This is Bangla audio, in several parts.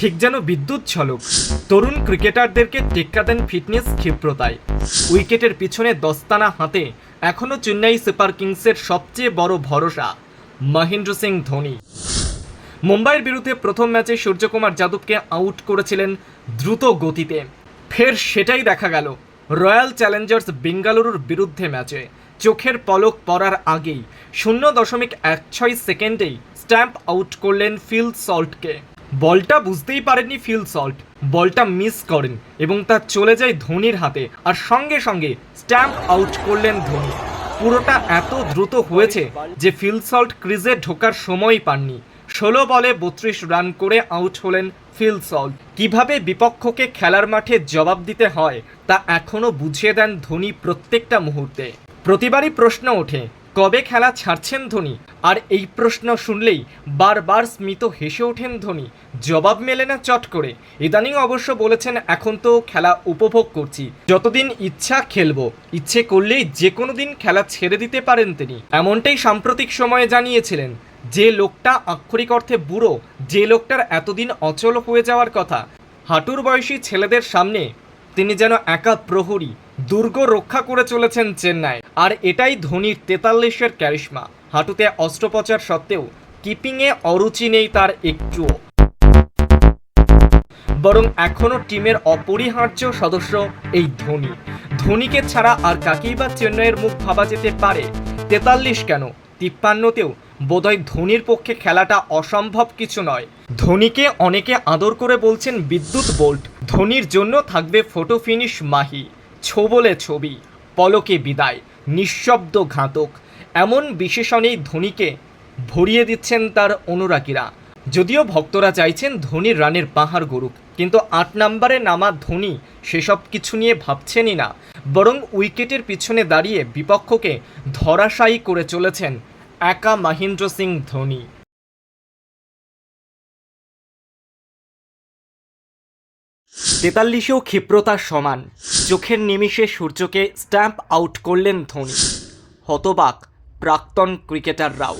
ঠিক যেন বিদ্যুৎ ছলক। তরুণ ক্রিকেটারদেরকে টেক্কা দেন ফিটনেস ক্ষিপ্রতায়। উইকেটের পিছনে দস্তানা হাতে এখনও চেন্নাই সুপার কিংসের সবচেয়ে বড় ভরসা, মহেন্দ্র সিং ধোনি। মুম্বাইয়ের বিরুদ্ধে প্রথম ম্যাচে সূর্যকুমার যাদবকে আউট করেছিলেন দ্রুত গতিতে। ফের সেটাই দেখা গেল, রয়্যাল চ্যালেঞ্জার্স বেঙ্গালুরুর বিরুদ্ধে ম্যাচে। চোখের পলক পড়ার আগেই, শূন্য দশমিক এক ছয় সেকেন্ডেই স্ট্যাম্প আউট করলেন ফিল সল্টকে। বলটা বুঝতেই পারেননি ফিল সল্ট। বলটা মিস করেন এবং তা চলে যায় ধোনির হাতে। আর সঙ্গে সঙ্গে স্ট্যাম্প আউট করলেন ধোনি। পুরোটা এত দ্রুত হয়েছে যে ফিল সল্ট ক্রিজে ঢোকার সময়ই পাননি। ষোলো বলে বত্রিশ রান করে আউট হলেন ফিল সল্ট। কীভাবে বিপক্ষকে খেলার মাঠে জবাব দিতে হয় তা এখনও বুঝিয়ে দেন ধোনি প্রত্যেকটা মুহূর্তে। প্রতিবারই প্রশ্ন ওঠে কবে খেলা ছাড়ছেন ধোনি? আর এই প্রশ্ন শুনলেই বারবার স্মিত হেসে ওঠেন ধোনি। জবাব মেলে না চট করে। ইদানিং অবশ্য বলেছেন, এখন তো খেলা উপভোগ করছি। যতদিন ইচ্ছা খেলব। ইচ্ছে করলেই যে কোনো দিন খেলা ছেড়ে দিতে পারেন তিনি। এমনটাই সাম্প্রতিক সময়ে জানিয়েছিলেন, যে লোকটা আক্ষরিক অর্থে বুড়ো, যে লোকটার এতদিন অচল হয়ে যাওয়ার কথা। হাঁটুর বয়সী ছেলেদের সামনে তিনি যেন একা প্রহরী, দুর্গ রক্ষা করে চলেছেন চেন্নাই। আর এটাই ধোনির তেতাল্লিশের ক্যারিশমা। হাঁটুতে অস্ত্রোপচার সত্ত্বেও কিপিংয়ে অরুচি নেই তার একটুও। বরং এখনও টিমের অপরিহার্য সদস্য এই ধোনি। ধোনিকে ছাড়া আর কাকেই বা চেন্নাইয়ের মুখ ভাবা যেতে পারে? তেতাল্লিশ কেন? তিপ্পান্নতেও বোধহয় ধোনির পক্ষে খেলাটা অসম্ভব কিছু নয়। ধোনিকে অনেকে আদর করে বলছেন বিদ্যুৎ বোল্ট। ধোনির জন্য থাকবে ফটো ফিনিশ মাহি। ছোবলে ছবি, পলকে বিদায়, নিঃশব্দ ঘাতক। এমন বিশেষণেই ধোনিকে ভরিয়ে দিচ্ছেন তার অনুরাগীরা। যদিও ভক্তরা চাইছেন ধোনির রানের পাহাড় গড়ুক, কিন্তু আট নম্বরে নামা ধোনি সেসব কিছু নিয়ে ভাবছেনই না, বরং উইকেটের পিছনে দাঁড়িয়ে বিপক্ষকে ধরাশায়ী করে চলেছেন একা মহেন্দ্র সিং ধোনি। তেতাল্লিশেও ক্ষিপ্রতার সমান। চোখের নিমিষে সূর্যকে স্ট্যাম্প আউট করলেন ধোনি। হতবাক, প্রাক্তন ক্রিকেটাররাও।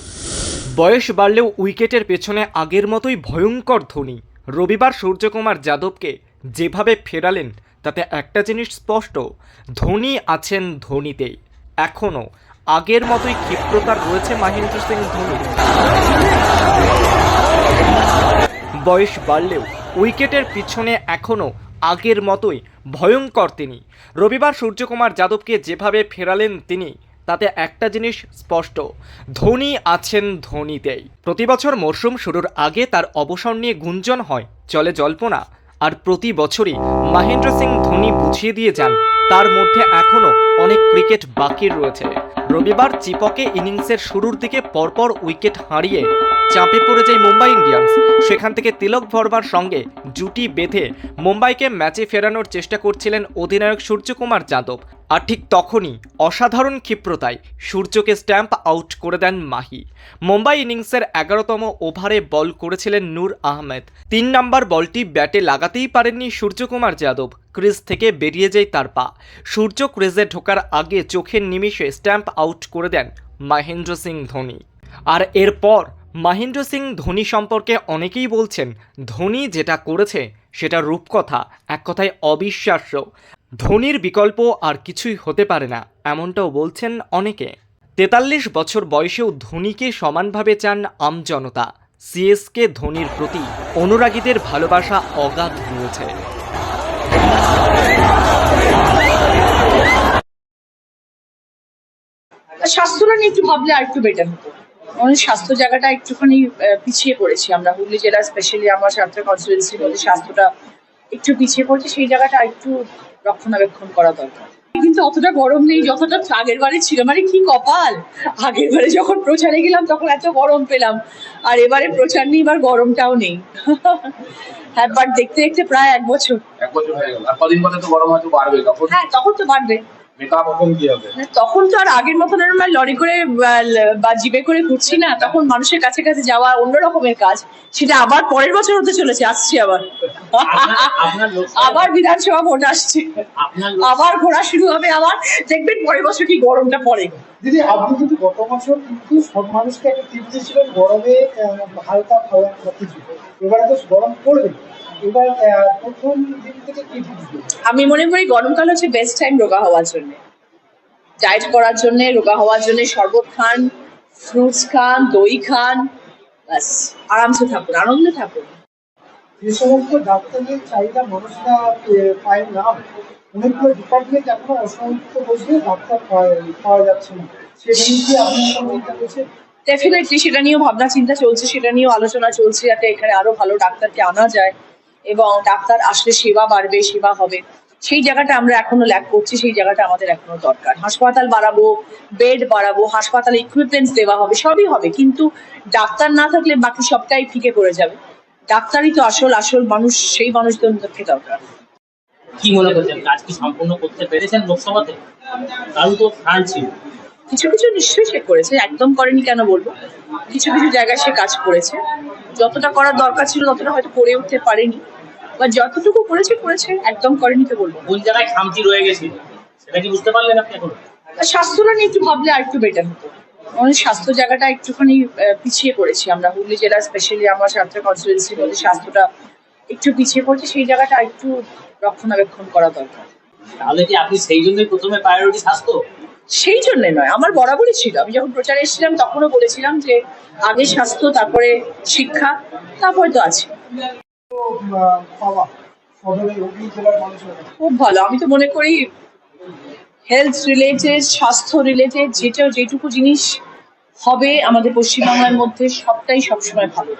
বয়স বাড়লেও উইকেটের পেছনে আগের মতোই ভয়ঙ্কর ধোনি। রবিবার সূর্যকুমার যাদবকে যেভাবে ফেরালেন, তাতে একটা জিনিস স্পষ্ট, ধোনি আছেন ধোনিতেই এখনও আগের মতোই ক্ষিপ্রতার রয়েছে মহেন্দ্র সিং ধোনি বয়স বাড়লেও উইকেটের পিছনে এখনও আগের মতোই ভয়ঙ্কর তিনি। রবিবার সূর্যকুমার যাদবকে যেভাবে ফেরালেন তিনি, তাতে একটা জিনিস স্পষ্ট, ধোনি আছেন ধোনিতেই। প্রতি বছর মরশুম শুরুর আগে তার অবসর নিয়ে গুঞ্জন হয়, চলে জল্পনা, আর প্রতি বছরই মহেন্দ্র সিং ধোনি বুঝিয়ে দিয়ে যান, তার মধ্যে এখনও অনেক ক্রিকেট বাকি রয়েছে। রবিবার চিপকে ইনিংসের শুরুর দিকে পরপর উইকেট হারিয়ে চাপে পড়ে যায় মুম্বাই ইন্ডিয়ান্স। সেখান থেকে তিলক ভরমার সঙ্গে জুটি বেঁধে মুম্বাইকে ম্যাচে ফেরানোর চেষ্টা করছিলেন অধিনায়ক সূর্যকুমার যাদব। আর ঠিক তখনই অসাধারণ ক্ষিপ্রতায় সূর্যকে স্ট্যাম্প আউট করে দেন মাহি। মুম্বাই ইনিংসের এগারোতম ওভারে বল করেছিলেন নূর আহমেদ। তিন নম্বর বলটি ব্যাটে লাগাতেই পারেননি সূর্যকুমার যাদব। ক্রিজ থেকে বেরিয়ে যায় তার পা। সূর্য ক্রিজে ঢোকার আগে চোখের নিমিষে স্ট্যাম্প আউট করে দেন মহেন্দ্র সিং ধোনি। আর এরপর মহেন্দ্র সিং ধোনি সম্পর্কে অনেকেই বলছেন, ধোনি যেটা করেছে সেটা রূপকথা, এক কথায় অবিশ্বাস্য। ধোনির বিকল্প আর কিছুই হতে পারে না, এমনটাও বলছেন অনেকে। তেতাল্লিশ বছর বয়সেও ধোনিকে সমানভাবে চান আমজনতা সিএসকে ধোনির প্রতি অনুরাগীদের ভালোবাসা অগাধ রয়েছে। স্বাস্থ্যটা নিয়ে একটু ভাবলে আর একটু বেটার হতো? আমাদের স্বাস্থ্য জায়গাটা একটুখানি পিছিয়ে পড়েছি আমরা। হুগলি জেলা স্পেশালি আমার স্বাস্থ্য কনস্টিটুয়েন্সির মধ্যে স্বাস্থ্যটা একটু পিছিয়ে পড়ছে সেই জায়গাটা একটু রক্ষণাবেক্ষণ করা দরকার। কিন্তু অতটা গরম নেই যতটা আগের বারে ছিল। মানে কি কপাল? আগের বারে যখন প্রচারে গেলাম তখন এত গরম পেলাম। আর এবারে প্রচার নেই এবার গরমটাও নেই। হ্যাঁ বাট দেখতে দেখতে প্রায় এক বছর। এক বছর হয়ে গেল। আর কদিন পরে তো গরম হয়তো বাড়বে তখন? হ্যাঁ তখন তো বাড়বে। মানে তখন তো আর আগের মতন আমরা লরি করে বা ল- বা জিপে করে ঘুরছি না। তখন মানুষের কাছে কাছে যাওয়া অন্য রকমের কাজ। সেটা আবার পরের বছর হতে চলেছে আসছি আবার। আবার বিধানসভা ভোট আসছে। আবার ঘোরা শুরু হবে আবার। দেখবেন পরের বছর কি গরমটা পড়ে। দিদি আপনি কিন্তু গত বছর কিন্তু সব মানুষকে একটা টিপ দিয়েছিলেন গরমে হালকা খাওয়া কিছু এবারে তো গরম পড়বে আমি মনে করি গরমকাল হচ্ছে বেস্ট টাইম রোগা হওয়ার জন্য। ডায়েট করার জন্য রোগা হওয়ার জন্য শরবত খান ফ্রুটস খান দই খান ব্যাস আরামসে থাকুন আনন্দে থাকুন। যে সমস্ত ডাক্তারের চাহিদা মানুষরা পায় না অনেকগুলো ডিপার্টমেন্ট এখনও অসংখ্য বসে ডাক্তার পাওয়া- পাওয়া যাচ্ছে না। সেটা নিয়ে আপনার সঙ্গে এটা হয়েছে ডেফিনেটলি সেটা নিয়েও ভাবনা চিন্তা চলছে সেটা নিয়েও আলোচনা চলছে যাতে এখানে আরও ভালো ডাক্তারকে আনা যায়। এবং ডাক্তার আসলে সেবা বাড়বে, সেবা হবে। সেই জায়গাটা আমরা এখনও ল্যাক করছি, সেই জায়গাটা আমাদের এখনও দরকার। হাসপাতাল বাড়াবো বেড বাড়াবো, হাসপাতালে ইকুইপমেন্টস দেওয়া হবে, সবই হবে। কিন্তু ডাক্তার না থাকলে বাকি সবটাই ফিকে পড়ে যাবে। ডাক্তারই তো আসল আসল মানুষ, সেই মানুষদেরকে দরকার। কি মনে করছেন? কাজ কি সম্পূর্ণ করতে পেরেছেন লোকসভাতে? কারণ তো ছিল। কিছু কিছু নিশ্চয়ই সে করেছে একদম করেনি কেন বলব? কিছু কিছু জায়গায় সে কাজ করেছে। যতটা করার দরকার ছিল ততটা হয়তো করে উঠতে পারেনি। বা যতটুকু করেছে করেছে একদম করেনি তো বলব। কোন জায়গায় খামতি রয়ে গেছিল সেটা কি বুঝতে পারলেন আপনি এখন? স্বাস্থ্যটা নিয়ে একটু ভাবলে আর একটু বেটার হতো। আমাদের স্বাস্থ্য জায়গাটা একটুখানি পিছিয়ে পড়েছি আমরা। হুগলি জেলা স্পেশালি আমার সাতটা কনস্টিটুয়েন্সির মধ্যে স্বাস্থ্যটা একটু পিছিয়ে পড়ছে সেই জায়গাটা একটু রক্ষণাবেক্ষণ করা দরকার। তাহলে কি আপনি সেই জন্যই প্রথমে প্রায়োরিটি স্বাস্থ্য? সেই জন্য নয়, আমার বরাবরই ছিল। আমি যখন প্রচারে এসেছিলাম, তখনও বলেছিলাম যে আগে স্বাস্থ্য, তারপরে শিক্ষা, তারপরে তো আছে। খুব ভালো। আমি তো মনে করি হেলথ রিলেটেড স্বাস্থ্য রিলেটেড যেটা, যেটুকু জিনিস হবে আমাদের পশ্চিমবাংলার মধ্যে, সবটাই সবসময় ভালো।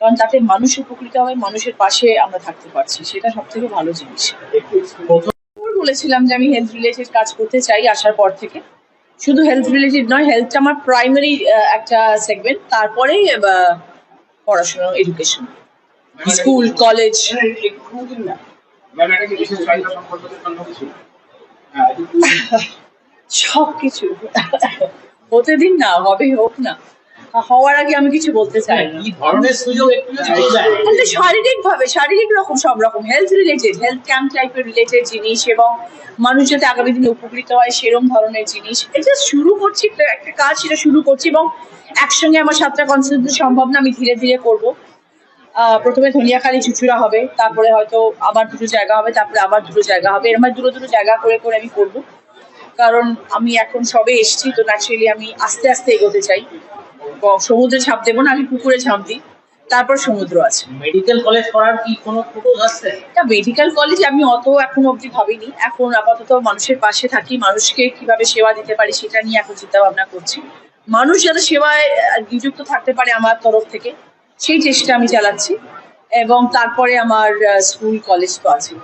কারণ তাতে মানুষ উপকৃত হবে মানুষের পাশে আমরা থাকতে পারছি। সেটা সব থেকে ভালো জিনিস। বলেছিলাম যে আমি হেলথ রিলেটেড কাজ করতে চাই আসার পর থেকে। শুধু হেলথ রিলেটেড নয় হেলথটা আমার প্রাইমারি একটা সেগমেন্ট তারপরেই পড়াশোনা এডুকেশন স্কুল কলেজ হ্যাঁ সব কিছু হতে দিন না হবে হোক না। হওয়ার আগে আমি কিছু বলতে চাই না ধরনের সুযোগ একটু শারীরিক ভাবে শারীরিক রকম সব রকম হেলথ রিলেটেড হেলথ ক্যাম্প টাইপের রিলেটেড জিনিস এবং মানুষ যাতে আগামী দিনে উপকৃত হয় সেরকম ধরনের জিনিস। এটা শুরু করছি একটা কাজ সেটা শুরু করছি এবং একসঙ্গে আমার সাতটা কনসেন্ট সম্ভব না আমি ধীরে ধীরে করব। আহ, প্রথমে ধনিয়াখালি চুচুড়া হবে তারপরে হয়তো আবার দুটো জায়গা হবে তারপরে আবার দুটো জায়গা হবে। এরকম দুটো দুটো জায়গা করে করে আমি করব। কারণ আমি এখন সবে এসেছি তো ন্যাচারালি আমি আস্তে আস্তে এগোতে চাই। সমুদ্রে ঝাঁপ দেবো না আমি পুকুরে ঝাঁপ দিই। তারপর সমুদ্র আছে। মেডিকেল কলেজ করার কি কোনো প্রপোজ আসছে এটা মেডিকেল কলেজ আমি অত এখনও অবধি ভাবিনি। এখন আপাতত মানুষের পাশে থাকি মানুষকে কীভাবে সেবা দিতে পারি সেটা নিয়ে এখন চিন্তা ভাবনা করছি। মানুষ যাতে সেবায় নিযুক্ত থাকতে পারে আমার তরফ থেকে সেই চেষ্টা আমি চালাচ্ছি। এবং তারপরে আমার স্কুল কলেজ তো আছে